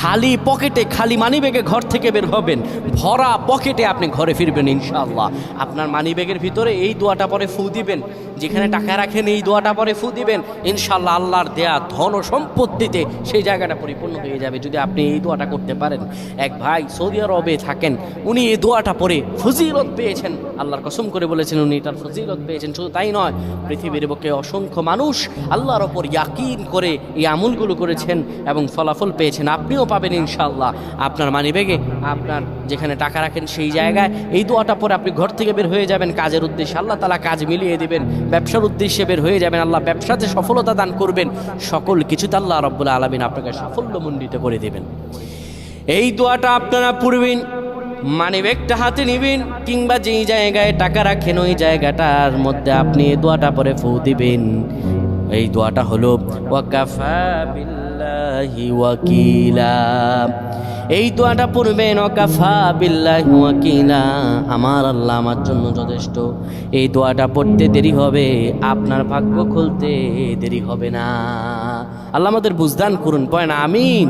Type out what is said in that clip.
খালি পকেটে, খালি মানিব্যাগে ঘর থেকে বের হবেন। ভরা পকেটে আপনি ঘরে ফিরবেন, ইনশাআল্লাহ। আপনার মানিব্যাগের ভিতরে এই দোয়াটা পরে ফু দিবেন। যেখানে টাকা রাখেন, এই দোয়াটা পরে ফু দিবেন। ইনশাল্লাহ আল্লাহর দেয়া ধন সম্পত্তিতে সেই জায়গাটা পরিপূর্ণ হয়ে যাবে যদি আপনি এই দোয়াটা করতে পারেন। এক ভাই সৌদি আরবে থাকেন, উনি এই দোয়াটা পরে ফজিলত পেয়েছেন। আল্লাহর কসম করে বলেছেন, উনি এটার ফজিলত পেয়েছেন। শুধু তাই নয়, পৃথিবীর বুকে অসংখ্য মানুষ আল্লাহর ওপর ইয়াকিন করে এই আমলগুলো করেছেন এবং ফলাফল পেয়েছেন। আপনিও পাবেন ইনশাআল্লাহ। আপনার মানিব্যাগে আপনার যেখানে টাকা রাখেন সেই জায়গায়। এই দোয়াটা পরে আপনি ঘর থেকে বের হয়ে যাবেন কাজের উদ্দেশ্যে। আল্লাহ তালা কাজ মিলিয়ে দিবেন, ব্যবসার উদ্দেশ্যে বের হয়ে যাবেন। আল্লাহ ব্যবসাতে সফলতা দান করবেন। সকল কিছুতে আল্লাহ রব্বুল আলমিন আপনাকে সাফল্যমণ্ডিত করে দেবেন। এই দোয়াটা আপনারা পড়বেন মানি ব্যাগটা হাতে নিবেন, কিংবা যেই জায়গায় টাকা রাখেন, ওই জায়গাটার মধ্যে আপনি দোয়াটা পরে ফু দিবেন। এই দোয়াটা হলো ওয়াকিলা। এই দোয়াটা পড়বেন, ওয়াকাফা বিল্লাহি ওয়াকিলা। আমার আল্লাহ আমার জন্য যথেষ্ট। এই দোয়াটা পড়তে দেরি হবে, আপনার ভাগ্য খুলতে দেরি হবে না। আল্লাহ আমাদের বুঝদান করুন পয়েন আমিন।